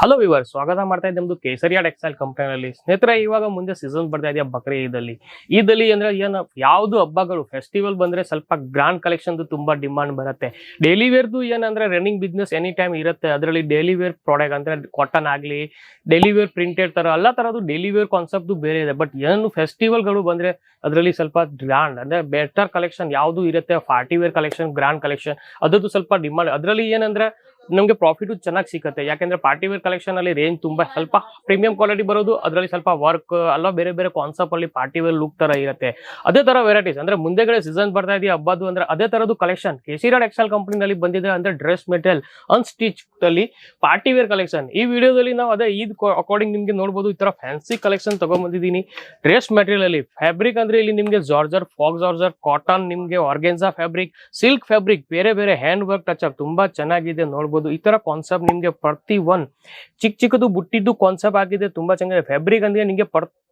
Hello ವಿವರ್ ಸ್ವಾಗತ ಮಾಡ್ತಾ ಇದ್ದೆ ನಮ್ದು ಕೇಸರಿಯಾ ಟೆಕ್ಸ್ಟೈಲ್ ಕಂಪನಿಯಲ್ಲಿ ಸ್ನೇಹಿತರೆ, ಇವಾಗ ಮುಂದೆ ಸೀಸನ್ ಬರ್ತಾ ಇದೆಯಾ ಬಕ್ರಿ ಈದಲ್ಲಿ ಈದಲ್ಲಿ ಅಂದ್ರೆ ಏನು, ಯಾವ್ದು ಹಬ್ಬಗಳು? ಫೆಸ್ಟಿವಲ್ ಬಂದ್ರೆ ಸ್ವಲ್ಪ ಗ್ರಾಂಡ್ ಕಲೆಕ್ಷನ್ ತುಂಬಾ ಡಿಮಾಂಡ್ ಬರುತ್ತೆ. ಡೈಲಿ ವೇರ್ದು ಏನಂದ್ರೆ ರನ್ನಿಂಗ್ ಬಿಸ್ನೆಸ್ ಎನಿ ಟೈಮ್ ಇರುತ್ತೆ. ಅದರಲ್ಲಿ ಡೈಲಿ ವೇರ್ ಪ್ರಾಡಕ್ಟ್ ಅಂದ್ರೆ ಕಾಟನ್ ಆಗಲಿ ಡೈಲಿ ವೇರ್ ಪ್ರಿಂಟೆಡ್ ತರ, ಎಲ್ಲ ತರದ್ದು ಡೈಲಿ ವೇರ್ ಕಾನ್ಸೆಪ್ಟ್ ಬೇರೆ ಇದೆ. ಬಟ್ ಏನು ಫೆಸ್ಟಿವಲ್ಗಳು ಬಂದ್ರೆ ಅದರಲ್ಲಿ ಸ್ವಲ್ಪ ಗ್ರಾಂಡ್ ಅಂದ್ರೆ ಬೆಟರ್ ಕಲೆಕ್ಷನ್ ಯಾವುದು ಇರುತ್ತೆ? Party wear collection grand collection ಅದರದ್ದು ಸ್ವಲ್ಪ ಡಿಮಾಂಡ್ ಅದರಲ್ಲಿ ಏನಂದ್ರೆ ನಮಗೆ ಪ್ರಾಫಿಟ್ ಚೆನ್ನಾಗಿ ಸಿಗುತ್ತೆ. ಯಾಕಂದ್ರೆ ಪಾರ್ಟಿ ವೇರ್ ಕಲೆಕ್ಷನ್ ಅಲ್ಲಿ ರೇಂಜ್ ತುಂಬಾ ಸ್ವಲ್ಪ ಪ್ರೀಮಿಯಂ ಕ್ವಾಲಿಟಿ ಬರೋದು, ಅದರಲ್ಲಿ ಸ್ವಲ್ಪ ವರ್ಕ್ ಅಲ್ಲ ಬೇರೆ ಬೇರೆ ಕಾನ್ಸೆಪ್ಟ್ ಅಲ್ಲಿ ಪಾರ್ಟಿ ವೇರ್ ಲುಕ್ ತರ ಇರುತ್ತೆ. ಅದೇ ತರ ವೆರೈಟೀಸ್ ಅಂದ್ರೆ ಮುಂದೆಗಡೆ ಸೀಸನ್ ಬರ್ತಾ ಇದೆಯಾ ಹಬ್ಬದು ಅಂದ್ರೆ ಅದೇ ತರದ್ದು ಕಲೆಕ್ಷನ್ ಕೆಸಿ ರಾಡ್ ಎಕ್ಸಲ್ ಕಂಪನಿನಲ್ಲಿ ಬಂದಿದೆ ಅಂದ್ರೆ ಡ್ರೆಸ್ ಮೆಟೀರಿಯಲ್ ಅನ್ಸ್ಟಿಚ್ ಅಲ್ಲಿ ಪಾರ್ಟಿ ವೇರ್ ಕಲೆಕ್ಷನ್ ಈ ವಿಡಿಯೋದಲ್ಲಿ ನಾವು ಅದೇ ಈದ್ ಅಕಾರ್ಡಿಂಗ್ ನಿಮ್ಗೆ ನೋಡಬಹುದು ಈ ತರ ಫ್ಯಾನ್ಸಿ ಕಲೆಕ್ಷನ್ ತಗೊಂಡ್ಬಂದಿದ್ದೀನಿ ಡ್ರೆಸ್ ಮೆಟೀರಿಯಲ್ ಅಲ್ಲಿ ಫ್ಯಾಬ್ರಿಕ್ ಅಂದ್ರೆ ಇಲ್ಲಿ ನಿಮ್ಗೆ ಜಾರ್ಜರ್ ಫಾಕ್ ಜಾರ್ಜರ್ ಕಾಟನ್ ನಿಮ್ಗೆ ಆರ್ಗೆನ್ಸಾ ಫ್ಯಾಬ್ರಿಕ್ ಸಿಲ್ಕ್ ಫ್ಯಾಬ್ರಿಕ್ ಬೇರೆ ಬೇರೆ ಹ್ಯಾಂಡ್ ವರ್ಕ್ ಟಚ್ ಅಪ್ ತುಂಬಾ ಚೆನ್ನಾಗಿದೆ ನೋಡ್ಬೋದು ಈ ತರ ಕಾನ್ಸೆಪ್ಟ್ ನಿಮ್ಗೆ ಪ್ರತಿ ಒನ್ ಚಿಕ್ಕ ಚಿಕ್ಕದು, ಬುಟ್ಟಿದ್ದು ಕಾನ್ಸೆಪ್ಟ್ ಆಗಿದೆ. ತುಂಬಾ ಚೆನ್ನಾಗಿದೆ ಫ್ಯಾಬ್ರಿಕ್ ಅಂದ್ರೆ ನಿಮ್ಗೆ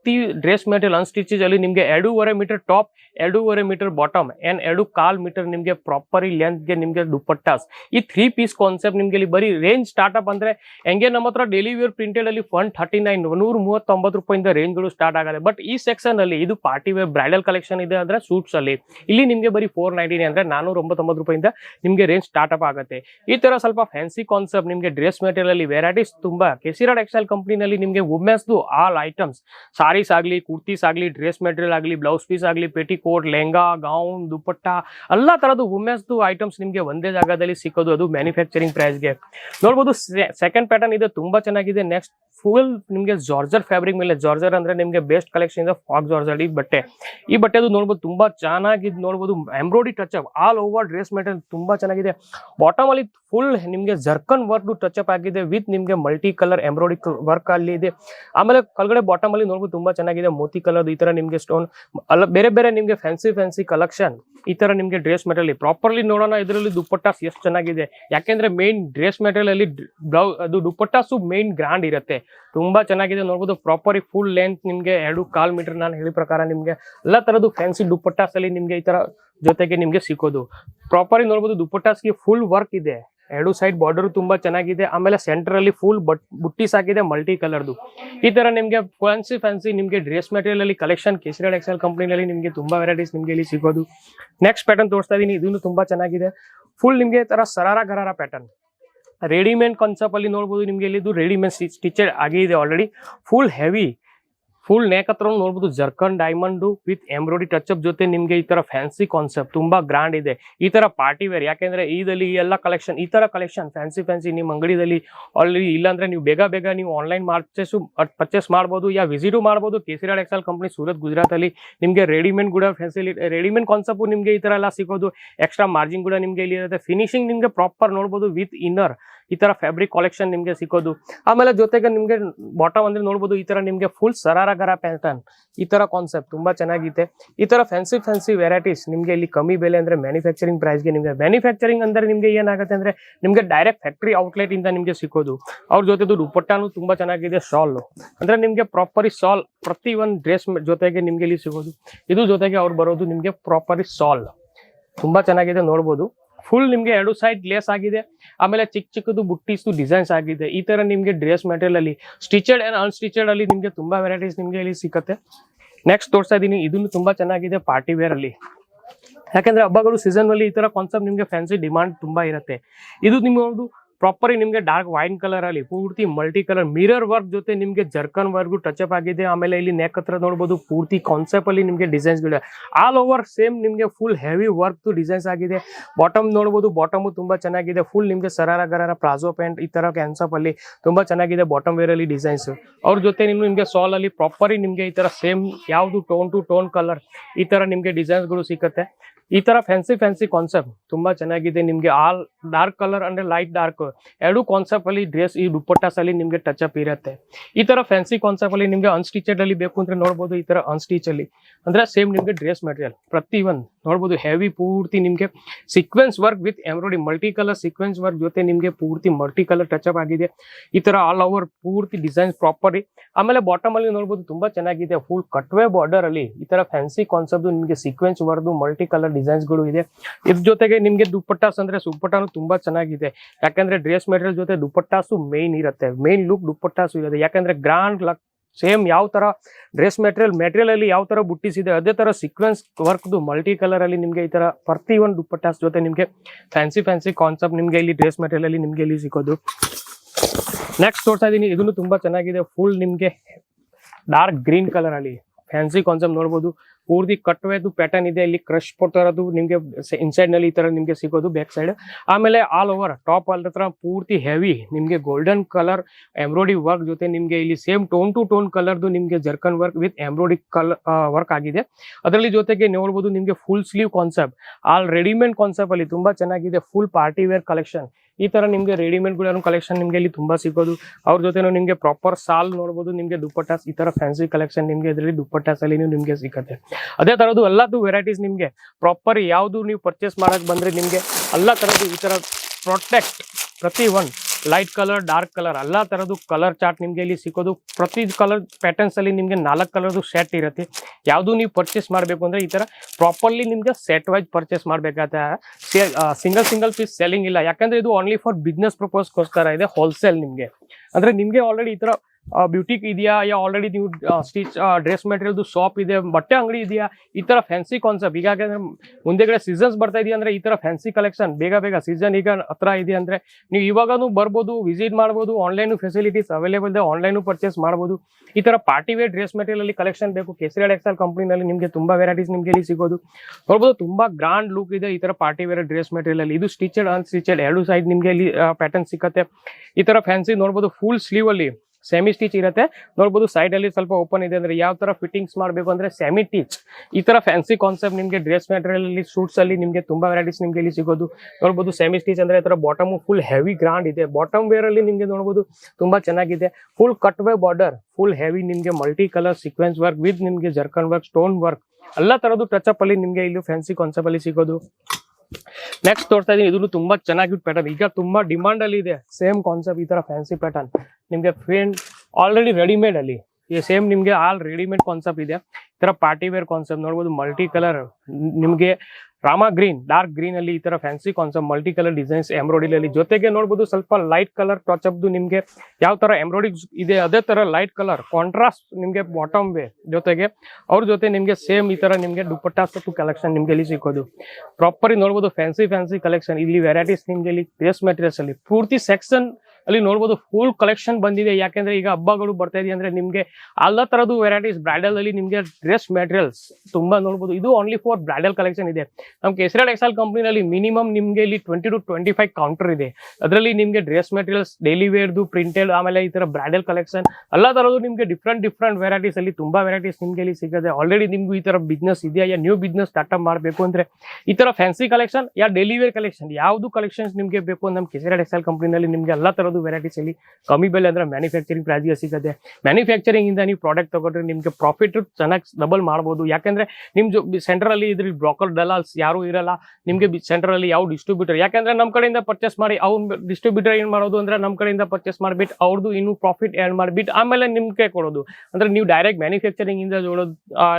ಪ್ರತಿ ಡ್ರೆಸ್ ಮೆಟೀರಿಯಲ್ ಅನ್ಸ್ಟಿಚಸ್ ಅಲ್ಲಿ ನಿಮ್ಗೆ ಎರಡೂವರೆ ಮೀಟರ್ ಟಾಪ್ ಎರಡೂವರೆ ಮೀಟರ್ ಬಾಟಮ್ ಅಂಡ್ ಎರಡು ಕಾಲ್ ಮೀಟರ್ ನಿಮ್ಗೆ ಪ್ರಾಪರ್ ಲೆಂತ್ಗೆ ನಿಮ್ಗೆ ದುಪ್ಪಟ್ಟಾಸ್. ಈ ತ್ರೀ ಪೀಸ್ ಕಾನ್ಸೆಪ್ಟ್ ನಿಮ್ಗೆ ಇಲ್ಲಿ ಬರೀ ರೇಂಜ್ ಸ್ಟಾರ್ಟ್ಅಪ್ ಅಂದ್ರೆ ಹೆಂಗೆ ನಮ್ಮ ಹತ್ರ ಡೈಲಿ ವೇರ್ ಪ್ರಿಂಟೆಡ್ ಅಲ್ಲಿ ಒನ್ ಥರ್ಟಿ ನೈನ್ ನೂರ ಮೂವತ್ತೊಂಬತ್ತು ರೂಪಾಯಿಂದ ರೇಂಜ್ಗಳು ಸ್ಟಾರ್ಟ್ ಆಗುತ್ತೆ ಬಟ್ ಈ ಸೆಕ್ಷನ್ ಅಲ್ಲಿ ಇದು ಪಾರ್ಟಿ ವೇರ್ ಬ್ರೈಡಲ್ ಕಲೆಕ್ಷನ್ ಇದೆ ಅಂದ್ರೆ ಸೂಟ್ಸ್ ಅಲ್ಲಿ. ಇಲ್ಲಿ ನಿಮ್ಗೆ ಬರೀ ಫೋರ್ ನೈಂಟಿ ಅಂದ್ರೆ ನಾನೂರ ಒಂಬತ್ತೊಂಬತ್ತು ರೂಪಾಯಿಂದ ನಿಮ್ಗೆ ರೇಂಜ್ ಸ್ಟಾರ್ಟ್ಅಪ್ ಆಗುತ್ತೆ. ಈ ತರ ಸ್ವಲ್ಪ ಫ್ಯಾನ್ಸಿ ಕಾನ್ಸೆಪ್ಟ್ ನಿಮ್ಗೆ ಡ್ರೆಸ್ ಮೆಟೀರಿಯಲ್ ಅಲ್ಲಿ ವೆರೈಟೀಸ್ ತುಂಬಾ. ಕೆಸಿರಾ ಟೆಕ್ಸ್ಟೈಲ್ ಕಂಪನಿನಲ್ಲಿ ನಿಮ್ಗೆ ವುಮೆನ್ಸ್ದು ಆಲ್ ಐಟಮ್ಸ್ ಸಾರೀಸ್ ಆಗಲಿ, ಕುರ್ತೀಸ್ ಆಗಲಿ, ಡ್ರೆಸ್ ಮೆಟೀರಿಯಲ್ ಆಗಲಿ, ಬ್ಲೌಸ್ ಪೀಸ್ ಆಗಲಿ petticoat lehenga, gown dupatta ಎಲ್ಲ ಥರದ್ದು ವುಮೆನ್ಸ್ದು ಐಟಮ್ಸ್ ನಿಮಗೆ ಒಂದೇ ಜಾಗದಲ್ಲಿ ಸಿಕ್ಕೋದು ಅದು ಮ್ಯಾನುಫ್ಯಾಕ್ಚರಿಂಗ್ ಪ್ರೈಸ್ಗೆ ನೋಡ್ಬೋದು ಸೆಕೆಂಡ್ ಪ್ಯಾಟರ್ನ್ ಇದು, ತುಂಬಾ ಚೆನ್ನಾಗಿದೆ. ನೆಕ್ಸ್ಟ್ ಫುಲ್ ನಿಮಗೆ ಜಾರ್ಜರ್ ಫ್ಯಾಬ್ರಿಕ್ ಮೇಲೆ ಜಾರ್ಜರ್ ಅಂದ್ರೆ ನಿಮಗೆ ಬೆಸ್ಟ್ ಕಲೆಕ್ಷನ್ ಇದೆ ಫಾಕ್ ಜಾರ್ಜರ್ ಈ ಬಟ್ಟೆ. ಈ ಬಟ್ಟೆದು ನೋಡ್ಬೋದು ತುಂಬಾ ಚೆನ್ನಾಗಿದ್ದು ನೋಡ್ಬೋದು embroidery touch up all over dress material ತುಂಬಾ ಚೆನ್ನಾಗಿದೆ. ಬಾಟಮ್ ಅಲ್ಲಿ ಫುಲ್ ನಿಮಗೆ ಜರ್ಕನ್ ವರ್ಕ್ ಟಚ್ ಅಪ್ ಆಗಿದೆ ವಿತ್ ನಿಮಗೆ ಮಲ್ಟಿ ಕಲರ್ ಎಂಬ್ರಾಯ್ಡಿ ವರ್ಕ್ ಅಲ್ಲಿ ಇದೆ. ಆಮೇಲೆ ಕೆಳಗಡೆ ಬಾಟಮ್ ಅಲ್ಲಿ ನೋಡ್ಬೋದು ತುಂಬಾ ಚೆನ್ನಾಗಿದೆ. ಮೋತಿ ಕಲರ್ ಈ ತರ ನಿಮ್ಗೆ ಸ್ಟೋನ್ ಅಲ್ಲ ಬೇರೆ ಬೇರೆ ನಿಮ್ಗೆ ಫ್ಯಾನ್ಸಿ ಫ್ಯಾನ್ಸಿ ಕಲೆಕ್ಷನ್ ಈ ತರ ನಿಮ್ಗೆ ಡ್ರೆಸ್ ಮೆಟೀರಿಯಲ್ ಪ್ರಾಪರ್ಲಿ ನೋಡೋಣ ಇದರಲ್ಲಿ ದುಪ್ಪಟ್ಟಾಸ್ ಎಷ್ಟು ಚೆನ್ನಾಗಿದೆ. ಯಾಕೆಂದ್ರೆ ಮೇನ್ ಡ್ರೆಸ್ ಮೆಟೀರಿಯಲ್ ಅಲ್ಲಿ ಬ್ಲೌ ಅದು ದುಪ್ಪಟ್ಟಾಸು ಮೇನ್ ಗ್ರ್ಯಾಂಡ್ ಇರುತ್ತೆ. ತುಂಬಾ ಚೆನ್ನಾಗಿದೆ. ನೋಡ್ಬೋದು ಪ್ರಾಪರ್ ಫುಲ್ ಲೆಂತ್ ನಿಮ್ಗೆ ಎರಡು ಕಾಲ್ ಮೀಟರ್ ನಾನು ಹೇಳಿದ ಪ್ರಕಾರ ನಿಮ್ಗೆ ಎಲ್ಲ ತರದ್ದು ಫ್ಯಾನ್ಸಿ ದುಪ್ಪಟ್ಟಾಸ್ ಅಲ್ಲಿ ನಿಮ್ಗೆ ಈ ತರ ಜೊತೆಗೆ ನಿಮ್ಗೆ ಸಿಕ್ಕೋದು. ಪ್ರಾಪರ್ ನೋಡ್ಬೋದು ದುಪ್ಪಟ್ಟಾಸ್ಗೆ ಫುಲ್ ವರ್ಕ್ ಇದೆ. ಎರಡು ಸೈಡ್ ಬಾರ್ಡರ್ ತುಂಬಾ ಚೆನ್ನಾಗಿದೆ. ಆಮೇಲೆ ಸೆಂಟರ್ ಅಲ್ಲಿ ಫುಲ್ ಬಟ್ ಬುಟ್ಟಿಸ್ ಸಾಕಿದೆ ಮಲ್ಟಿ ಕಲರ್ದು ಈ ತರ ನಿಮಗೆ ಫ್ಯಾನ್ಸಿ ಫ್ಯಾನ್ಸಿ ನಿಮಗೆ ಡ್ರೆಸ್ ಮೆಟೀರಿಯಲ್ ಅಲ್ಲಿ ಕಲೆಕ್ಷನ್ ಕೇಸರಿ ಎಕ್ಸೆಲ್ ಕಂಪನಿನಲ್ಲಿ ನಿಮಗೆ ತುಂಬಾ ವೆರೈಟೀಸ್ ನಿಮಗೆ ಇಲ್ಲಿ ಸಿಗೋದು. ನೆಕ್ಸ್ಟ್ ಪ್ಯಾಟರ್ನ್ ತೋರಿಸ್ತಾ ಇದೀನಿ. ಇದನ್ನು ತುಂಬಾ ಚೆನ್ನಾಗಿದೆ. ಫುಲ್ ನಿಮಗೆ ತರ sharara gharara pattern readymade concept ಅಲ್ಲಿ ನೋಡಬಹುದು ನಿಮಗೆ ಇಲ್ಲಿ. ರೆಡಿಮೇಡ್ ಸ್ಟಿಚ್ ಆಗಿದೆ already full heavy full neck ಹತ್ರ ನೋಡ್ಬೋದು zircon diamond with embroidery touch up ಜೊತೆ ನಿಮಗೆ ಈ ತರ ಫ್ಯಾನ್ಸಿ ಕಾನ್ಸೆಪ್ಟ್ ತುಂಬಾ ಗ್ರಾಂಡ್ ಇದೆ. ಈ ತರ ಪಾರ್ಟಿ ವೇರ್ ಯಾಕೆಂದ್ರೆ ಈದಲ್ಲಿ ಈ ಎಲ್ಲ ಕಲೆಕ್ಷನ್ ಈ ತರ ಕಲೆಕ್ಷನ್ ಫ್ಯಾನ್ಸಿ ಫ್ಯಾನ್ಸಿ ನಿಮ್ಮ ಅಂಗಡಿದಲ್ಲಿ ಆಲ್ರೆಡಿ ಇಲ್ಲಾಂದ್ರೆ ನೀವು ಬೇಗ ಬೇಗ ನೀವು ಆನ್ಲೈನ್ ಪರ್ಚೇಸು ಪರ್ಚೇಸ್ ಮಾಡ್ಬೋದು, ಯಾ ವಿಸಿಟು ಮಾಡ್ಬೋದು. ಕೇಸರಿ ಎಕ್ಸಲ್ ಕಂಪ್ನಿ ಸೂರತ್ ಗುಜರಾತ್ ಅಲ್ಲಿ ನಿಮಗೆ ರೆಡಿಮೇಡ್ ಕೂಡ ಫೆಸಿಲಿಟಿ ರೆಡಿಮೇಡ್ ಕಾನ್ಸೆಪ್ಟ್ ನಿಮಗೆ ಈ ತರ ಎಲ್ಲ ಸಿಗೋದು. ಎಕ್ಸ್ಟ್ರಾ ಮಾರ್ಜಿನ್ ಕೂಡ ನಿಮಗೆ ಇಲ್ಲಿ ಇರುತ್ತೆ. ಫಿನಿಶಿಂಗ್ ನಿಮಗೆ ಪ್ರಾಪರ್ ನೋಡ್ಬೋದು ವಿತ್ ಇನ್ನರ್ ಈ ತರ ಫ್ಯಾಬ್ರಿಕ್ ಕಲೆಕ್ಷನ್ ನಿಮ್ಗೆ ಸಿಕ್ಕೋದು. ಆಮೇಲೆ ಜೊತೆಗೆ ನಿಮ್ಗೆ ಬಾಟಮ್ ಅಂದ್ರೆ ನೋಡ್ಬೋದು ಈ ತರ ನಿಮ್ಗೆ ಫುಲ್ ಸರಾರಗರ ಪ್ಯಾಟರ್ನ್ ಈ ತರ ಕಾನ್ಸೆಪ್ಟ್ ತುಂಬಾ ಚೆನ್ನಾಗಿದೆ ಈ ತರ ಫ್ಯಾನ್ಸಿ ಫ್ಯಾನ್ಸಿ ವೆರೈಟೀಸ್ ನಿಮ್ಗೆ ಇಲ್ಲಿ ಕಮ್ಮಿ ಬೆಲೆ ಅಂದ್ರೆ ಮ್ಯಾನುಫ್ಯಾಕ್ಚರಿಂಗ್ ಪ್ರೈಸ್ಗೆ ನಿಮ್ಗೆ ಮ್ಯಾನುಫ್ಯಾಕ್ಚರಿಂಗ್ ಅಂದ್ರೆ ನಿಮ್ಗೆ ಏನಾಗುತ್ತೆ ಅಂದ್ರೆ ನಿಮ್ಗೆ ಡೈರೆಕ್ಟ್ ಫ್ಯಾಕ್ಟ್ರಿ ಔಟ್ಲೆಟ್ ಇಂದ ನಿಮ್ಗೆ ಸಿಕ್ಕೋದು. ಅವ್ರ ಜೊತೆದು ದುಪ್ಪಟ್ಟಾನು ತುಂಬಾ ಚೆನ್ನಾಗಿದೆ ಶಾಲ್ ಅಂದ್ರೆ ನಿಮ್ಗೆ ಪ್ರಾಪರಿ ಸಾಲ್ ಪ್ರತಿ ಒಂದು ಡ್ರೆಸ್ ಜೊತೆಗೆ ನಿಮ್ಗೆ ಇಲ್ಲಿ ಸಿಗೋದು. ಇದು ಜೊತೆಗೆ ಅವ್ರು ಬರೋದು ನಿಮ್ಗೆ ಪ್ರಾಪರಿ ಸಾಲ್ ತುಂಬಾ ಚೆನ್ನಾಗಿದೆ ನೋಡ್ಬೋದು. ಫುಲ್ ನಿಮ್ಗೆ ಎರಡು ಸೈಡ್ ಲೇಸ್ ಆಗಿದೆ. ಆಮೇಲೆ ಚಿಕ್ಕ ಚಿಕ್ಕದು ಬುಟ್ಟಿಸ್ದು ಡಿಸೈನ್ಸ್ ಆಗಿದೆ. ಈ ತರ ನಿಮಗೆ ಡ್ರೆಸ್ ಮೆಟೀರಿಯಲ್ ಅಲ್ಲಿ ಸ್ಟಿಚೆಡ್ ಅಂಡ್ ಅನ್ಸ್ಟಿಚೆಡ್ ಅಲ್ಲಿ ನಿಮಗೆ ತುಂಬಾ ವೆರೈಟೀಸ್ ನಿಮಗೆ ಇಲ್ಲಿ ಸಿಕ್ಕತ್ತೆ ನೆಕ್ಸ್ಟ್ ತೋರಿಸ್ತಾ ಇದೀನಿ. ಇದನ್ನು ತುಂಬಾ ಚೆನ್ನಾಗಿದೆ ಪಾರ್ಟಿ ವೇರ್ ಅಲ್ಲಿ. ಯಾಕಂದ್ರೆ ಹಬ್ಬಗಳು ಸೀಸನ್ ಅಲ್ಲಿ ಈ ತರ ಕಾನ್ಸೆಪ್ಟ್ ನಿಮಗೆ ಫ್ಯಾನ್ಸಿ ಡಿಮಾಂಡ್ ತುಂಬಾ ಇರುತ್ತೆ. ಇದು ನಿಮ್ಗೆ ಒಂದು ಪ್ರಾಪರಿ ನಿಮಗೆ ಡಾರ್ಕ್ ವೈನ್ ಕಲರ್ ಅಲ್ಲಿ, ಪೂರ್ತಿ ಮಲ್ಟಿ ಕಲರ್ ಮಿರರ್ ವರ್ಕ್ ಜೊತೆ ನಿಮಗೆ ಜರ್ಕನ್ ವರ್ಗು ಟಚ್ ಅಪ್ ಆಗಿದೆ. ಆಮೇಲೆ ಇಲ್ಲಿ ನೆಕ್ ಹತ್ರ ನೋಡಬಹುದು ಪೂರ್ತಿ ಕಾನ್ಸೆಪ್ಟ್ ಅಲ್ಲಿ ನಿಮ್ಗೆ ಡಿಸೈನ್ಸ್ಗಳು. ಆಲ್ ಓವರ್ ಸೇಮ್ ನಿಮಗೆ ಫುಲ್ ಹೆವಿ ವರ್ಕ್ ಡಿಸೈನ್ಸ್ ಆಗಿದೆ. ಬಾಟಮ್ ನೋಡಬಹುದು ಬಾಟಮ್ ತುಂಬಾ ಚೆನ್ನಾಗಿದೆ. ಫುಲ್ ನಿಮಗೆ ಸರಾರ ಗರಾರ ಪ್ಲಾಜೋ ಪ್ಯಾಂಟ್ ಈ ತರ ಕ್ಯಾನ್ಸಪ್ ಅಲ್ಲಿ ತುಂಬಾ ಚೆನ್ನಾಗಿದೆ ಬಾಟಮ್ ವೇರ್ ಅಲ್ಲಿ ಡಿಸೈನ್ಸ್ ಅವ್ರ ಜೊತೆ ನಿಮ್ಗೆ, ನಿಮಗೆ ಸಾಲ್ ಅಲ್ಲಿ ಪ್ರಾಪರಿ ನಿಮಗೆ ಈ ತರ ಸೇಮ್ ಯಾವ್ದು ಟೋನ್ ಟು ಟೋನ್ ಕಲರ್ ಈ ತರ ನಿಮಗೆ ಡಿಸೈನ್ಸ್ಗಳು ಸಿಕ್ಕತ್ತೆ. ಈ ತರ ಫ್ಯಾನ್ಸಿ ಫ್ಯಾನ್ಸಿ ಕಾನ್ಸೆಪ್ಟ್ ತುಂಬಾ ಚೆನ್ನಾಗಿದೆ. ನಿಮ್ಗೆ ಆಲ್ ಡಾರ್ಕ್ ಕಲರ್ ಅಂದ್ರೆ ಲೈಟ್ ಡಾರ್ಕ್ ಎರಡು ಕಾನ್ಸೆಪ್ಟ್ ಅಲ್ಲಿ ಡ್ರೆಸ್ ಈ ದುಪ್ಪಟ್ಟಾಸ್ ಅಲ್ಲಿ ನಿಮ್ಗೆ ಟಚ್ ಅಪ್ ಇರುತ್ತೆ. ಈ ತರ ಫ್ಯಾನ್ಸಿ ಕಾನ್ಸೆಪ್ಟ್ ಅಲ್ಲಿ ನಿಮ್ಗೆ ಅನ್ಸ್ಟಿಚೆಡ್ ಅಲ್ಲಿ ಬೇಕು ಅಂದ್ರೆ ನೋಡ್ಬೋದು ಈ ತರ ಅನ್ಸ್ಟಿಚ್ ಅಲ್ಲಿ. ಅಂದ್ರೆ ಸೇಮ್ ನಿಮ್ಗೆ ಡ್ರೆಸ್ ಮೆಟೀರಿಯಲ್ ಪ್ರತಿ ಒಂದ್ ನೋಡ್ಬೋದು ಹೆವಿ ಪೂರ್ತಿ ನಿಮ್ಗೆ sequence work with embroidery multi colour sequence work ಜೊತೆ ನಿಮ್ಗೆ ಪೂರ್ತಿ ಮಲ್ಟಿ ಕಲರ್ ಟಚ್ ಅಪ್ ಆಗಿದೆ. ಈ ತರ ಆಲ್ ಓವರ್ ಪೂರ್ತಿ ಡಿಸೈನ್ಸ್ ಪ್ರಾಪರ್ ಆಮೇಲೆ ಬಾಟಮ್ ಅಲ್ಲಿ ನೋಡ್ಬೋದು ತುಂಬಾ ಚೆನ್ನಾಗಿದೆ. ಫುಲ್ ಕಟ್ವೆ ಬಾರ್ಡರ್ ಅಲ್ಲಿ ಈ ತರ ಫ್ಯಾನ್ಸಿ ಕಾನ್ಸೆಪ್ಟ್ ನಿಮ್ಗೆ ಸೀಕ್ವೆನ್ಸ್ ವರ್ದು ಮಲ್ಟಿ ಕಲರ್ ಡಿಸೈನ್ಸ್ಗಳು ಇದೆ. ಇದ್ರ ಜೊತೆಗೆ ನಿಮಗೆ ದುಪ್ಪಟ್ಟಾಸ್ ಅಂದ್ರೆ ದುಪ್ಪಟ್ಟಾನು ತುಂಬಾ ಚೆನ್ನಾಗಿದೆ. ಯಾಕಂದ್ರೆ ಡ್ರೆಸ್ ಮೆಟೀರಿಯಲ್ ಜೊತೆ ದುಪ್ಪಟ್ಟಾಸು ಮೇನ್ ಇರುತ್ತೆ. ಮೇನ್ ಲುಕ್ ದುಪ್ಪಟ್ಟಾಸು ಇರುತ್ತೆ ಯಾಕಂದ್ರೆ ಗ್ರಾಂಡ್ ಲಕ್ ಸೇಮ್ ಯಾವ ತರ ಡ್ರೆಸ್ ಮೆಟೀರಿಯಲ್ ಮೆಟೀರಿಯಲ್ ಅಲ್ಲಿ ಯಾವ ತರ ಬುಟ್ಟಿಸ್ ಇದೆ, ಅದೇ ತರ ಸೀಕ್ವೆನ್ಸ್ ವರ್ಕ್ದು ಮಲ್ಟಿ ಕಲರ್ ಅಲ್ಲಿ ನಿಮಗೆ ಈ ತರ ಪ್ರತಿ ಒಂದು ದುಪ್ಪಟ್ಟಾಸ್ ಜೊತೆ ನಿಮಗೆ ಫ್ಯಾನ್ಸಿ ಫ್ಯಾನ್ಸಿ ಕಾನ್ಸೆಪ್ಟ್ ನಿಮಗೆ ಇಲ್ಲಿ ಡ್ರೆಸ್ ಮೆಟೀರಿಯಲ್ ಅಲ್ಲಿ ನಿಮಗೆ ಇಲ್ಲಿ ಸಿಗೋದು. ನೆಕ್ಸ್ಟ್ ತೋರ್ತಾ ಇದೀನಿ. ಇದನ್ನು ತುಂಬಾ ಚೆನ್ನಾಗಿದೆ. ಫುಲ್ ನಿಮಗೆ ಡಾರ್ಕ್ ಗ್ರೀನ್ ಕಲರ್ ಅಲ್ಲಿ. ಫ್ಯಾನ್ಸಿ ಕಾನ್ಸೆಪ್ಟ್ ನೋಡ್ಬೋದು. ಪೂರ್ತಿ ಕಟ್ವೇದು ಪ್ಯಾಟರ್ನ್ ಇದೆ. ಇಲ್ಲಿ ಕ್ರಶ್ ಕೊಡ್ತಾರದು ನಿಮಗೆ ಇನ್ಸೈಡ್ನಲ್ಲಿ ಈ ತರ ನಿಮಗೆ ಸಿಗೋದು ಬ್ಯಾಕ್ ಸೈಡ್ ಆಮೇಲೆ ಆಲ್ ಓವರ್ ಟಾಪ್ ಅಲ್ ಹತ್ರ ಪೂರ್ತಿ ಹೆವಿ ನಿಮಗೆ ಗೋಲ್ಡನ್ ಕಲರ್ ಎಂಬ್ರಾಯ್ಡಿ ವರ್ಕ್ ಜೊತೆ ನಿಮಗೆ ಇಲ್ಲಿ ಸೇಮ್ ಟೋನ್ ಟು ಟೋನ್ ಕಲರ್ದು ನಿಮಗೆ zircon work with embroidery colour work ಆಗಿದೆ. ಅದರಲ್ಲಿ ಜೊತೆಗೆ ನೋಡ್ಬೋದು ನಿಮಗೆ full sleeve concept all readymade concept ಅಲ್ಲಿ ತುಂಬಾ ಚೆನ್ನಾಗಿದೆ. ಫುಲ್ ಪಾರ್ಟಿ ವೇರ್ ಕಲೆಕ್ಷನ್ ಈ ತರ ನಿಮಗೆ ರೆಡಿಮೇಡ್ಗಳ ಕಲೆಕ್ಷನ್ ನಿಮಗೆ ಇಲ್ಲಿ ತುಂಬಾ ಸಿಗೋದು. ಅವ್ರ ಜೊತೆ ನಿಮಗೆ ಪ್ರಾಪರ್ ಸಾಲ್ ನೋಡಬಹುದು ನಿಮಗೆ ದುಪ್ಪಟ್ಟಾಸ್, ಈ ತರ ಫ್ಯಾನ್ಸಿ ಕಲೆಕ್ಷನ್ ನಿಮಗೆ ಇದರಲ್ಲಿ ದುಪ್ಪಟ್ಟಾಸ್ ಅಲ್ಲಿ ನಿಮಗೆ ಸಿಗುತ್ತೆ. ಅದೇ ತರದ್ದು ಎಲ್ಲದು ವೆರೈಟೀಸ್ ನಿಮಗೆ. ಪ್ರಾಪರ್ ಯಾವುದು ನೀವು ಪರ್ಚೇಸ್ ಮಾಡಕ್ ಬಂದ್ರೆ ನಿಮಗೆ ಎಲ್ಲ ತರದ್ದು ಈ ತರ ಪ್ರೊಟೆಕ್ಟ್ ಪ್ರತಿ one light colour dark colour ಎಲ್ಲ ತರದ್ದು ಕಲರ್ ಚಾರ್ಟ್ ನಿಮಗೆ ಇಲ್ಲಿ ಸಿಕ್ಕೋದು. ಪ್ರತಿ ಕಲರ್ ಪ್ಯಾಟರ್ನ್ಸ್ ಅಲ್ಲಿ ನಿಮಗೆ ನಾಲ್ಕು ಕಲರ್ದು ಸೆಟ್ ಇರುತ್ತೆ. ಯಾವುದು ನೀವು ಪರ್ಚೇಸ್ ಮಾಡಬೇಕು ಅಂದ್ರೆ ಈ ತರ ಪ್ರಾಪರ್ಲಿ ನಿಮಗೆ ಸೆಟ್ ವೈಸ್ ಪರ್ಚೇಸ್ ಮಾಡಬೇಕಾದ ಸಿಂಗಲ್ ಸಿಂಗಲ್ ಪೀಸ್ ಸೆಲ್ಲಿಂಗ್ ಇಲ್ಲ. ಯಾಕಂದ್ರೆ ಇದು ಓನ್ಲಿ ಫಾರ್ ಬಿಸ್ನೆಸ್ ಪ್ರಪೋಸ್ಗೋಸ್ಕರ ಇದೆ ಹೋಲ್ಸೇಲ್ ನಿಮಗೆ. ಅಂದ್ರೆ ನಿಮಗೆ ಆಲ್ರೆಡಿ ಈ ತರ ಬ್ಯೂಟಿಕ್ ಇದೆಯಾ? ಯಾ ಆಲ್ರೆಡಿ ನೀವು ಸ್ಟಿಚ್ ಡ್ರೆಸ್ ಮೆಟೀರಿಯಲ್ದು ಶಾಪ್ ಇದೆ, ಬಟ್ಟೆ ಅಂಗಡಿ ಇದೆಯಾ? ಈ ಥರ ಫ್ಯಾನ್ಸಿ ಕಾನ್ಸೆಪ್ಟ್ ಈಗ ಯಾಕಂದ್ರೆ ಮುಂದೆಗಡೆ ಸೀಸನ್ಸ್ ಬರ್ತಾ ಇದೆಯಾ ಅಂದರೆ ಈ ಥರ ಫ್ಯಾನ್ಸಿ ಕಲೆಕ್ಷನ್ ಬೇಗ ಬೇಗ ಸೀಸನ್ ಈಗ ಹತ್ರ ಇದೆ ಅಂದರೆ ನೀವು ಇವಾಗನು ಬರ್ಬೋದು ವಿಸಿಟ್ ಮಾಡ್ಬೋದು ಆನ್ಲೈನು ಫೆಸಿಲಿಟೀಸ್ ಅವೈಲೇಬಲ್ ಇದೆ ಆನ್ಲೈನು ಪರ್ಚೇಸ್ ಮಾಡ್ಬೋದು. ಈ ಥರ party wear dress material collection ಬೇಕು. ಕೇಸರಿ ಎಕ್ಸೆಲ್ ಕಂಪ್ನಿನಲ್ಲಿ ನಿಮಗೆ ತುಂಬ ವೆರೈಟೀಸ್ ನಿಮಗೆ ಇಲ್ಲಿ ಸಿಗೋದು. ನೋಡ್ಬೋದು, ತುಂಬ ಗ್ರಾಂಡ್ ಲುಕ್ ಇದೆ ಈ ಥರ ಪಾರ್ಟಿ ವೇರ್ ಡ್ರೆಸ್ ಮೆಟೀರಿಯಲ್ ಇದು ಸ್ಟಿಚೆಡ್ ಅನ್ಸ್ಟಿಚೆಡ್ ಎರಡು ಸೈಡ್ ನಿಮಗೆ ಇಲ್ಲಿ ಪ್ಯಾಟರ್ನ್ ಸಿಕ್ಕತ್ತೆ. ಈ ಥರ ಫ್ಯಾನ್ಸಿ ನೋಡ್ಬೋದು ಫುಲ್ ಸ್ಲೀವ್ ಅಲ್ಲಿ. ಸೆಮಿ ಸ್ಟಿಚ್ ಇರುತ್ತೆ. ನೋಡ್ಬೋದು ಸೈಡ್ ಅಲ್ಲಿ ಸ್ವಲ್ಪ ಓಪನ್ ಇದೆ ಅಂದ್ರೆ ಯಾವ ತರ ಫಿಟ್ಟಿಂಗ್ಸ್ ಮಾಡಬೇಕು ಅಂದ್ರೆ ಸೆಮಿ ಟೀಚ್ ಈ ತರ ಫ್ಯಾನ್ಸಿ ಕಾನ್ಸೆಪ್ಟ್ ನಿಮಗೆ ಡ್ರೆಸ್ ಮೆಟೀರಿಯಲ್ ಅಲ್ಲಿ ಸೂಟ್ಸ್ ಅಲ್ಲಿ ನಿಮಗೆ ತುಂಬಾ ವೆರೈಟೀಸ್ ನಿಮಗೆ ಇಲ್ಲಿ ಸಿಗೋದು. ನೋಡ್ಬೋದು ಸೆಮಿ ಸ್ಟಿಚ್ ಅಂದ್ರೆ ಈ ತರ ಬಾಟಮ್ ಫುಲ್ ಹೆವಿ ಗ್ರಾಂಡ್ ಇದೆ. ಬಾಟಮ್ ವೇರ್ ಅಲ್ಲಿ ನಿಮಗೆ ನೋಡ್ಬೋದು ತುಂಬಾ ಚೆನ್ನಾಗಿದೆ. Full cut way border full heavy ನಿಮಗೆ multi colour sequence work with ನಿಮಗೆ ಜರ್ಕನ್ ವರ್ಕ್ ಸ್ಟೋನ್ ವರ್ಕ್ ಎಲ್ಲ ತರದ್ದು ಟಚ್ ಅಪ್ ಅಲ್ಲಿ ನಿಮಗೆ ಇಲ್ಲಿ ಫ್ಯಾನ್ಸಿ ಕಾನ್ಸೆಪ್ಟ್ ಅಲ್ಲಿ ಸಿಗೋದು. ನೆಕ್ಸ್ಟ್ ತೋರ್ತಾ ಇದೀನಿ. ಇದು ತುಂಬಾ ಚೆನ್ನಾಗಿ ಪ್ಯಾಟರ್ನ್ ಈಗ ತುಂಬಾ ಡಿಮಾಂಡ್ ಅಲ್ಲಿ ಇದೆ. ಸೇಮ್ ಕಾನ್ಸೆಪ್ಟ್ ಈ ತರ ಫ್ಯಾನ್ಸಿ ಪ್ಯಾಟರ್ನ್ ನಿಮಗೆ ಫೇಂಟ್ ಆಲ್ರೆಡಿ ರೆಡಿಮೇಡ್ ಅಲ್ಲಿ. ಈ ಸೇಮ್ ನಿಮಗೆ ಆಲ್ ರೆಡಿಮೇಡ್ ಕಾನ್ಸೆಪ್ಟ್ ಇದೆ. ಈ ಥರ ಪಾರ್ಟಿ ವೇರ್ ಕಾನ್ಸೆಪ್ಟ್ ನೋಡ್ಬೋದು ಮಲ್ಟಿ ಕಲರ್ ನಿಮಗೆ ರಾಮ ಗ್ರೀನ್ ಡಾರ್ಕ್ ಗ್ರೀನ್ ಅಲ್ಲಿ ಈ ತರ fancy concept multi colour designs embroidering ಅಲ್ಲಿ. ಜೊತೆಗೆ ನೋಡ್ಬೋದು, ಸ್ವಲ್ಪ ಲೈಟ್ ಕಲರ್ ಟಚ್ ಅಪ್ದು ನಿಮಗೆ ಯಾವ ತರ ಎಂಬ್ರಾಯ್ಡಿಂಗ್ ಇದೆ, ಅದೇ ತರ ಲೈಟ್ ಕಲರ್ ಕಾಂಟ್ರಾಸ್ಟ್ ನಿಮಗೆ ಬಾಟಮ್ ವೇ ಜೊತೆಗೆ ಅವ್ರ ಜೊತೆ ನಿಮಗೆ ಸೇಮ್ ಈ ತರ ನಿಮಗೆ ದುಪ್ಪಟ್ಟ ಕಲೆಕ್ಷನ್ ನಿಮ್ಗೆ ಇಲ್ಲಿ ಸಿಕ್ಕೋದು. ಪ್ರಾಪರ್ ನೋಡ್ಬೋದು ಫ್ಯಾನ್ಸಿ ಫ್ಯಾನ್ಸಿ ಕಲೆಕ್ಷನ್ ಇಲ್ಲಿ ವೆರೈಟೀಸ್ ನಿಮ್ಗೆ ಇಲ್ಲಿ ಡ್ರೆಸ್ ಮೆಟೀರಿಯಲ್ಸ್ ಅಲ್ಲಿ. ಪೂರ್ತಿ ಸೆಕ್ಷನ್ ಅಲ್ಲಿ ನೋಡ್ಬೋದು ಫುಲ್ ಕಲೆಕ್ಷನ್ ಬಂದಿದೆ. ಯಾಕೆಂದ್ರೆ ಈಗ ಹಬ್ಬಗಳು ಬರ್ತಾ ಇದೆ ಅಂದ್ರೆ ನಿಮ್ಗೆ ಎಲ್ಲ ತರದ್ದು ವೆರೈಟೀಸ್ ಬ್ರಾಡಲ್ ಅಲ್ಲಿ ನಿಮ್ಗೆ ಡ್ರೆಸ್ ಮೆಟೀರಿಯಲ್ಸ್ ತುಂಬಾ ನೋಡ್ಬೋದು. ಇದು ಓನ್ಲಿ ಫಾರ್ ಬ್ರಾಡಲ್ ಕಲೆಕ್ಷನ್ ಇದೆ. ನಮ್ ಕೇಸರಿ ಟೆಕ್ಸ್ಟೈಲ್ ಕಂಪ್ನಿನಲ್ಲಿ ಮಿನಿಮಮ್ ನಿಮ್ಗೆ ಇಲ್ಲಿ twenty to twenty five counter ಇದೆ. ಅದರಲ್ಲಿ ನಿಮ್ಗೆ ಡ್ರೆಸ್ ಮೆಟೀರಿಯಲ್ಸ್ ಡೈಲಿ ವೇರ್ದು ಪ್ರಿಂಟೆಡ್ ಆಮೇಲೆ ಈ ತರ ಬ್ರಾಡಲ್ ಕಲೆಕ್ಷನ್ ಎಲ್ಲ ತರದ್ದು ನಿಮ್ಗೆ ಡಿಫ್ರೆಂಟ್ ಡಿಫ್ರೆಂಟ್ ವೆರೈಟೀಸ್ ಅಲ್ಲಿ ತುಂಬಾ ವೆರೈಟೀಸ್ ನಿಮ್ಗೆ ಇಲ್ಲಿ ಸಿಗುತ್ತೆ ಆಲ್ರೆಡಿ ನಿಮ್ಗೆ ಈ ತರ ಬಿಸ್ನೆಸ್ ಇದೆಯಾ? ಯಾ ನ್ಯೂ ಬಿಸ್ನೆಸ್ ಸ್ಟಾರ್ಟ್ ಮಾಡಬೇಕು ಅಂದ್ರೆ ಈ ತರ ಫ್ಯಾನ್ಸಿ ಕಲೆಕ್ಷನ್ ಯಾ ಡೈಲಿ ವೇರ್ ಕಲೆಕ್ಷನ್ ಯಾವ್ದು ಕಲೆಕ್ಷನ್ಸ್ ನಿಮ್ಗೆ ಬೇಕು ನಮ್ಮ ಕೇಸರಿ ಟೆಕ್ಸ್ಟೈಲ್ ಕಂಪ್ನಿನಲ್ಲಿ ನಿಮ್ಗೆ ಎಲ್ಲ ತರದ್ದು ವೆರೈಟೀಸ್ ಅಲ್ಲಿ ಕಮ್ಮಿ ಬೆಲೆ ಅಂದ್ರೆ ಮ್ಯಾನುಫ್ಯಾಕ್ಚರಿಂಗ್ ಪ್ರೈಸ್ಗೆ ಸಿಗುತ್ತೆ. ಮ್ಯಾನುಫ್ಯಾಕ್ಚರಿಂಗ್ ಇಂದ ನೀವು ಪ್ರಾಡಕ್ಟ್ ತಗೊಂಡ್ರೆ ನಿಮಗೆ ಪ್ರಾಫಿಟ್ ಚೆನ್ನಾಗಿ ಡಬಲ್ ಮಾಡ್ಬೋದು. ಯಾಕಂದ್ರೆ ನಿಮ್ ಸೆಂಟ್ರಲ್ ಅಲ್ಲಿ ಇದ್ರಲ್ಲಿ ಬ್ರೋಕರ್ ಡಲಾಲ್ಸ್ ಯಾರು ಇರಲ್ಲ. ನಿಮಗೆ ಸೆಂಟ್ರಲ್ಲಿ ಯಾವ ಡಿಸ್ಟ್ರಿಬ್ಯೂಟರ್ ಯಾಕಂದ್ರೆ ನಮ್ಮ ಕಡೆಯಿಂದ ಪರ್ಚೇಸ್ ಮಾಡಿ ಅವ್ನ ಡಿಸ್ಟ್ರಿಬ್ಯೂಟರ್ ಏನು ಮಾಡೋದು ಅಂದ್ರೆ ನಮ್ಮ ಕಡೆಯಿಂದ ಪರ್ಚೇಸ್ ಮಾಡಿಬಿಟ್ಟು ಅವ್ರದ್ದು ಇನ್ನು ಪ್ರಾಫಿಟ್ ಏನ್ ಮಾಡಿಬಿಟ್ಟು ಆಮೇಲೆ ನಿಮಗೆ ಕೊಡೋದು. ಅಂದ್ರೆ ನೀವು ಡೈರೆಕ್ಟ್ ಮ್ಯಾನುಫ್ಯಾಕ್ಚರಿಂಗ್ ಇಂದ ಜೋಡೋದು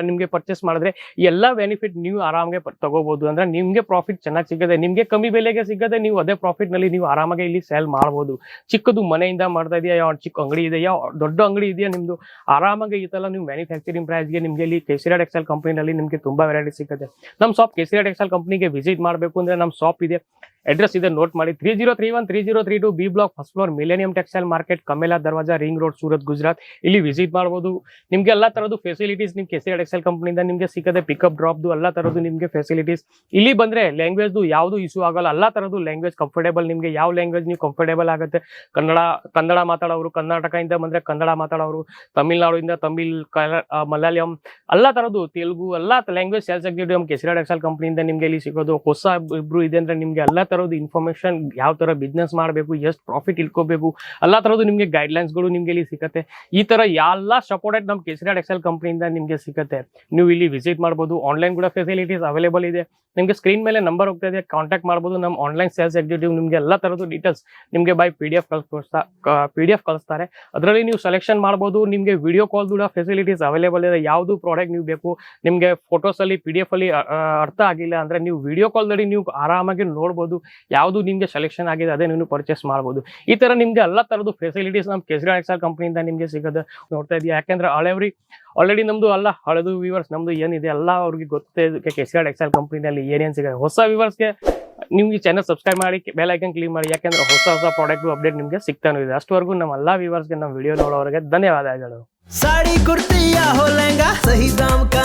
ನಿಮಗೆ ಪರ್ಚೇಸ್ ಮಾಡಿದ್ರೆ ಎಲ್ಲ ಬೆನಿಫಿಟ್ ನೀವು ಆರಾಮಾಗೆ ತಗೋಬಹುದು ಅಂದ್ರೆ ನಿಮ್ಗೆ ಪ್ರಾಫಿಟ್ ಚೆನ್ನಾಗಿ ಸಿಗುತ್ತೆ. ನಿಮಗೆ ಕಮ್ಮಿ ಬೆಲೆಗೆ ಸಿಗದೆ ನೀವು ಅದೇ ಪ್ರಾಫಿಟ್ನಲ್ಲಿ ನೀವು ಆರಾಮಾಗಿ ಇಲ್ಲಿ ಸೇಲ್ ಮಾಡಬಹುದು ಚಿಕ್ಕದು ಮನೆಯಿಂದ ಮಾಡ್ತಾ ಇದೆಯಾ? ಯಾವ ಚಿಕ್ಕ ಅಂಗಡಿ ಇದೆಯಾ? ದೊಡ್ಡ ಅಂಗಡಿ ಇದೆಯಾ ನಿಮ್ದು? ಆರಾಮಾಗಿ ಈ ನೀವು ಮ್ಯಾನುಫ್ಯಾಕ್ಚರಿಂಗ್ ಪ್ರೈಸ್ಗೆ ನಿಮಗೆ ಇಲ್ಲಿ ಕೇಸರಿ ಎಕ್ಸೆಲ್ ಕಂಪನಿನಲ್ಲಿ ನಿಮಗೆ ತುಂಬಾ ವೆರೈಟಿ ಸಿಗುತ್ತೆ. ನಮ್ಮ ಶಾಪ್ ಕೇಸರಿ ಎಕ್ಸೆಲ್ ಕಂಪನಿಗೆ ವಿಸಿಟ್ ಮಾಡಬೇಕು ಅಂದ್ರೆ ನಮ್ಮ ಶಾಪ್ ಇದೆ. ಅಡ್ರೆಸ್ ಇದೆ ನೋಟ್ ಮಾಡಿ. Three zero three one three zero three two B block first floor millennium textile market Kamela Darwaja ring road Surat Gujarat ಇಲ್ಲಿ ವಿಸಿಟ್ ಮಾಡ್ಬೋದು. ನಿಮ್ಗೆ ಎಲ್ಲಾ ತರದ್ದು ಫೆಸಿಲಿಟೀಸ್ ನಿಮ್ಗೆ ಕೆಸಿ ಎಕ್ಸೆಲ್ ಕಂಪನಿಯಿಂದ ನಿಮಗೆ ಸಿಕ್ಕದೆ ಪಿಕಪ್ ಡ್ರಾಪ್ದು ಎಲ್ಲಾ ತರದ್ದು ನಿಮ್ಗೆ ಫೆಸಿಲಿಟೀಸ್ ಇಲ್ಲಿ ಬಂದ್ರೆ ಲ್ಯಾಂಗ್ವೇಜ್ದು ಯಾವುದು ಇಶ್ಯೂ ಆಗಲ್ಲ. ಎಲ್ಲಾ ತರದ್ದು ಲ್ಯಾಂಗ್ವೇಜ್ ಕಂಫರ್ಟೇಬಲ್ ನಿಮ್ಗೆ. ಯಾವ ಲ್ಯಾಂಗ್ವೇಜ್ ನೀವು ಕಂಫರ್ಟೇಬಲ್ ಆಗುತ್ತೆ? ಕನ್ನಡ ಕನ್ನಡ ಮಾತಾಡೋರು ಕರ್ನಾಟಕದಿಂದ ಬಂದ್ರೆ ಕನ್ನಡ ಮಾತಾಡೋರು ತಮಿಳ್ನಾಡಿಂದ ತಮಿಳ್ ಮಲಯಾಳಂ, ಎಲ್ಲಾ ತರದ್ದು ತೆಲುಗು, ಎಲ್ಲಾ language sales executive KC Excel ಕಂಪನಿಯಿಂದ ನಿಮ್ಗೆ ಇಲ್ಲಿ ಸಿಗೋದು. ಹೊಸ ಇಬ್ರು ಇದೆ ಅಂದ್ರೆ ನಿಮ್ಗೆ ಎಲ್ಲಾ ತರದ್ದು ಇನ್ಫಾರ್ಮೇಶನ್ ಯಾವ ತರ ಬಿಸ್ನೆಸ್ ಮಾಡಬೇಕು, ಎಷ್ಟು ಪ್ರಾಫಿಟ್ ಇಟ್ಕೋಬೇಕು ಎಲ್ಲ ತರದ್ದು ನಿಮಗೆ ಗೈಡ್ಲೈನ್ಸ್ಗಳು ನಿಮ್ಗೆ ಇಲ್ಲಿ ಸಿಗುತ್ತೆ ಈ ತರ ಎಲ್ಲ ಸಪೋರ್ಟೆಡ್ ನಮ್ಮ ಕೆಸಿರಾಡ್ ಎಕ್ಸೆಲ್ ಕಂಪ್ನಿಯಿಂದ ನಿಮಗೆ ಸಿಗುತ್ತೆ ನೀವು ಇಲ್ಲಿ ವಿಸಿಟ್ ಮಾಡ್ಬೋದು ಆನ್ಲೈನ್ ಕೂಡ ಫೆಸಿಲಿಟೀಸ್ ಅವೈಲೇಬಲ್ ಇದೆ. ನಿಮಗೆ ಸ್ಕ್ರೀನ್ ಮೇಲೆ ನಂಬರ್ ಹೋಗ್ತಾ ಇದೆ ಕಾಂಟ್ಯಾಕ್ಟ್ ಮಾಡ್ಬೋದು ನಮ್ಮ ಆನ್ಲೈನ್ ಸೇಲ್ಸ್ ಎಕ್ಸಿಕ್ಯೂಟಿವ್ ನಿಮಗೆ ಎಲ್ಲ ತರದ್ದು ಡೀಟೇಲ್ಸ್ ನಿಮಗೆ by P D F P D F ಕಳಿಸ್ತಾರೆ. ಅದರಲ್ಲಿ ನೀವು ಸೆಲೆಕ್ಷನ್ ಮಾಡಬಹುದು ನಿಮಗೆ ವಿಡಿಯೋ ಕಾಲ್ ಕೂಡ ಫೆಸಿಲಿಟೀಸ್ ಅವೈಲೇಬಲ್ ಇದೆ. ಯಾವುದು ಪ್ರಾಡಕ್ಟ್ ನೀವು ಬೇಕು, ನಿಮಗೆ ಫೋಟೋಸಲ್ಲಿ ಪಿ ಡಿ ಎಫ್ ಅಲ್ಲಿ ಅರ್ಥ ಆಗಿಲ್ಲ ಅಂದ್ರೆ ನೀವು ವಿಡಿಯೋ ಕಾಲ್ದಲ್ಲಿ ನೀವು ಆರಾಮಾಗಿ ನೋಡ್ಬೋದು. ಯಾವುದು ನಿಮಗೆ ಸೆಲೆಕ್ಷನ್ ಆಗಿದೆ ಅದೇ ನೀವು ಪರ್ಚೇಸ್ ಮಾಡ್ಬೋದು ಈ ತರ ನಿಮ್ಗೆ ಎಲ್ಲ ತರದ್ದು ಫೆಸಿಲಿಟೀಸ್ ನಮ್ಮ ಕೇಸರಿ ಎಕ್ಸೆಲ್ ಕಂಪ್ನಿಯಿಂದ ನಿಮಗೆ ಸಿಗೋದು ನೋಡ್ತಾ ಇದೀಯ ಯಾಕೆಂದ್ರೆ ಹಳೆವ್ರಿ ಆಲ್ರೆಡಿ ನಮ್ದು ಅಲ್ಲ ಹಳೆದು ವ್ಯೂವರ್ಸ್ ನಮ್ದು ಏನಿದೆ ಎಲ್ಲ ಅವ್ರಿಗೆ ಗೊತ್ತೇ ಕೇಸರಿ ಎಕ್ಸೆಲ್ ಕಂಪ್ನಿನಲ್ಲಿ ಏನೇನು ಸಿಗುತ್ತೆ ಹೊಸ ವ್ಯೂವರ್ಸ್ಗೆ ನೀವು ಈ ಚಾನಲ್ ಸಬ್ಸ್ಕ್ರೈಬ್ ಮಾಡಿ ಬೆಲ್ ಐಕನ್ ಕ್ಲಿಕ್ ಮಾಡಿ ಯಾಕೆಂದ್ರೆ ಹೊಸ ಹೊಸ ಪ್ರಾಡಕ್ಟ್ ಅಪ್ಡೇಟ್ ನಿಮಗೆ ಸಿಗ್ತಾನೆ ಇದೆ ಅಷ್ಟವರೆಗೂ ನಮ್ಮ ಎಲ್ಲ ವ್ಯೂವರ್ಸ್ಗೆ ನಮ್ಮ ವಿಡಿಯೋ ನೋಡೋರಿಗೆ ಧನ್ಯವಾದಗಳು साड़ी कुर्ती या हो लहंगा सही दाम का